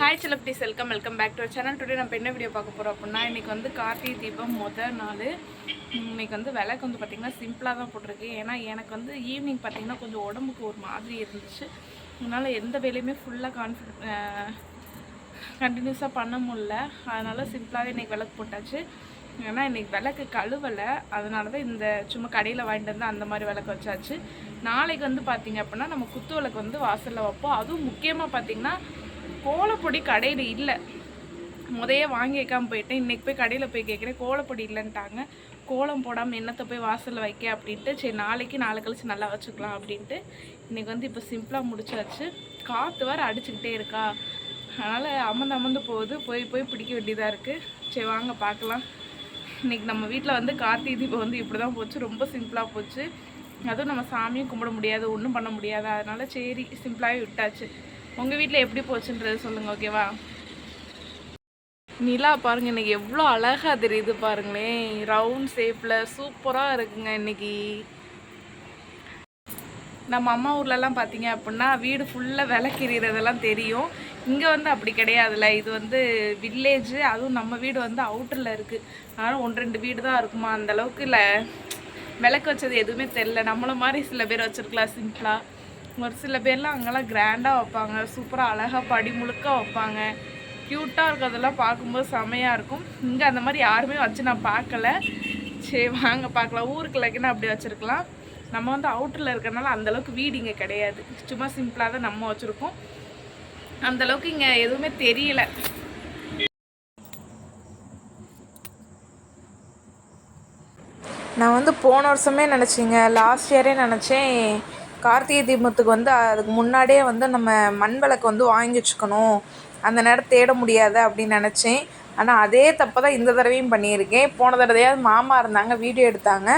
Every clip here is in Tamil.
Hi celebrities welcome welcome back to channel today நம்ம என்ன வீடியோ பார்க்க போகிறோம் அப்படின்னா இன்றைக்கி வந்து கார்த்திகை தீபம் முதல் நாள். இன்னைக்கு வந்து விளக்கு வந்து பார்த்திங்கன்னா சிம்பிளாக தான் போட்டிருக்கு. ஏன்னா எனக்கு வந்து ஈவினிங் பார்த்திங்கன்னா கொஞ்சம் உடம்புக்கு ஒரு மாதிரி இருந்துச்சு. அதனால் எந்த வேலையுமே ஃபுல்லாக கான்ஃபிடென்ட் கண்டினியூஸாக பண்ண முடில அதனால் சிம்பிளாகவே இன்றைக்கி விளக்கு போட்டாச்சு. ஏன்னா இன்றைக்கி விளக்கு கழுவலை. அதனால தான் இந்த சும்மா கடையில் வாங்கிட்டு வந்து அந்த மாதிரி விளக்கு வச்சாச்சு. நாளைக்கு வந்து பார்த்திங்க அப்படின்னா நம்ம குத்து விளக்கு வந்து வாசலில் வைப்போம். அதுவும் முக்கியமாக பார்த்திங்கன்னா கோலப்பொடி கடையில் இல்லை. முதைய வாங்கி வைக்காமல் போயிட்டேன். இன்றைக்கி போய் கடையில் போய் கேட்குறேன் கோலப்பொடி இல்லைன்ட்டாங்க. கோலம் போடாமல் என்னத்தை போய் வாசலில் வைக்க அப்படின்ட்டு சரி நாளைக்கு நாளை கழிச்சு நல்லா வச்சுக்கலாம் அப்படின்ட்டு இன்றைக்கி வந்து இப்போ சிம்பிளாக முடிச்சாச்சு காற்று வேறு அடிச்சுக்கிட்டே இருக்கா. அதனால் அமர்ந்து அமர்ந்து போகுது. போய் போய் பிடிக்க வேண்டியதாக இருக்குது சரி வாங்க பார்க்கலாம். இன்றைக்கி நம்ம வீட்டில் வந்து கார்த்திகை தீபம் வந்து இப்படி தான் போச்சு. ரொம்ப சிம்பிளாக போச்சு. அதுவும் நம்ம சாமியும் கும்பிட முடியாது ஒன்றும் பண்ண முடியாது. அதனால் சரி சிம்பிளாகவே விட்டாச்சு. உங்கள் வீட்டில் எப்படி போச்சுன்றது சொல்லுங்கள் ஓகேவா? நிலா பாருங்க இன்னைக்கு எவ்வளோ அழகாக தெரியுது பாருங்களேன். ரவுண்ட் ஷேப்பில் சூப்பராக இருக்குங்க இன்னைக்கு. நம்ம அம்மா ஊர்லலாம் பார்த்தீங்க அப்படின்னா வீடு ஃபுல்லாக விளக்கிறதெல்லாம் தெரியும். இங்கே வந்து அப்படி கிடையாதுல்ல. இது வந்து வில்லேஜ் அதுவும் நம்ம வீடு வந்து அவுட்டரில் இருக்குது ஆனால் ஒன்று ரெண்டு வீடு தான் இருக்குமா? அந்தளவுக்கு இல்லை. விளக்கு வச்சது எதுவுமே தெரில நம்மளை மாதிரி சில பேர் வச்சுருக்கலாம் சிம்பிளாக ஒரு சில பேர்லாம் அங்கெல்லாம் கிராண்டாக வைப்பாங்க. சூப்பராக அழகாக படி முழுக்க வைப்பாங்க. க்யூட்டாக இருக்கிறதெல்லாம் பார்க்கும்போது செமையாக இருக்கும். இங்கே அந்த மாதிரி யாருமே வச்சு நான் பார்க்கல. சரி வாங்க பார்க்கலாம். ஊருக்கு இல்லைக்குன்னா அப்படி வச்சுருக்கலாம். நம்ம வந்து அவுட்டரில் இருக்கிறனால அந்தளவுக்கு வீடு இங்கே கிடையாது. சும்மா சிம்பிளாக தான் நம்ம வச்சுருக்கோம். அந்தளவுக்கு இங்கே எதுவுமே தெரியல. நான் வந்து போன வருஷமே நினச்சிங்க. லாஸ்ட் இயரே நினச்சேன். கார்த்திகை தீபத்துக்கு வந்து அதுக்கு முன்னாடியே வந்து நம்ம மண் விளக்கு வந்து வாங்கி வச்சுக்கணும். அந்த நேரம் தேட முடியாது அப்படின்னு நினச்சேன். ஆனால் அதே தப்பை தான் இந்த தடவையும் பண்ணியிருக்கேன். போன தடவையாவது மாமா இருந்தாங்க வீடியோ எடுத்தாங்க.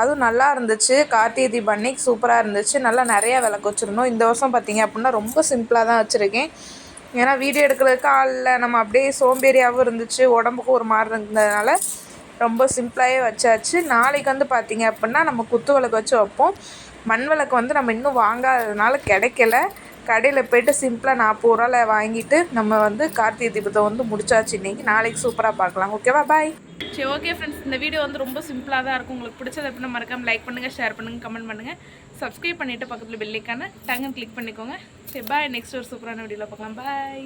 அதுவும் நல்லா இருந்துச்சு. கார்த்திகை தீபம் அன்னைக்கு சூப்பராக இருந்துச்சு. நல்லா நிறையா விளக்கு வச்சுருந்தோம். இந்த வருஷம் பார்த்தீங்க அப்படின்னா ரொம்ப சிம்பிளாக தான் வச்சுருக்கேன். ஏன்னா வீடியோ எடுக்கிறதுக்கு ஆளில் நம்ம அப்படியே சோம்பேறியாகவும் இருந்துச்சு. உடம்புக்கு ஒரு மாதிரி இருந்ததுனால ரொம்ப சிம்பிளாகவே வச்சாச்சு. நாளைக்கு வந்து பார்த்தீங்க அப்படின்னா நம்ம குத்து விளக்கு வச்சு வைப்போம். மண் விளக்கு வந்து நம்ம இன்னும் வாங்காததுனால கிடைக்கல. கடையில் போயிட்டு சிம்பிளாக நாற்பது ரூபாவில் வாங்கிட்டு நம்ம வந்து கார்த்திகை தீபத்தை வந்து முடிச்சாச்சு இன்னைக்கு. நாளைக்கு சூப்பராக பார்க்கலாம். ஓகேவா பாய் சரி ஓகே ஃப்ரெண்ட்ஸ் இந்த வீடியோ வந்து ரொம்ப சிம்பிளாக தான் இருக்கும். உங்களுக்கு பிடிச்சது அப்படின்னா மறக்காம லைக் பண்ணுங்கள் ஷேர் பண்ணுங்கள் கமெண்ட் பண்ணுங்கள் சப்ஸ்கிரைப் பண்ணிவிட்டு பக்கத்தில் பெல்லைக்கான டங்குன்னு கிளிக் பண்ணிக்கோங்க. சரி பாய் நெக்ஸ்ட் ஒரு சூப்பரான வீடியோவில் பார்க்கலாம். பாய்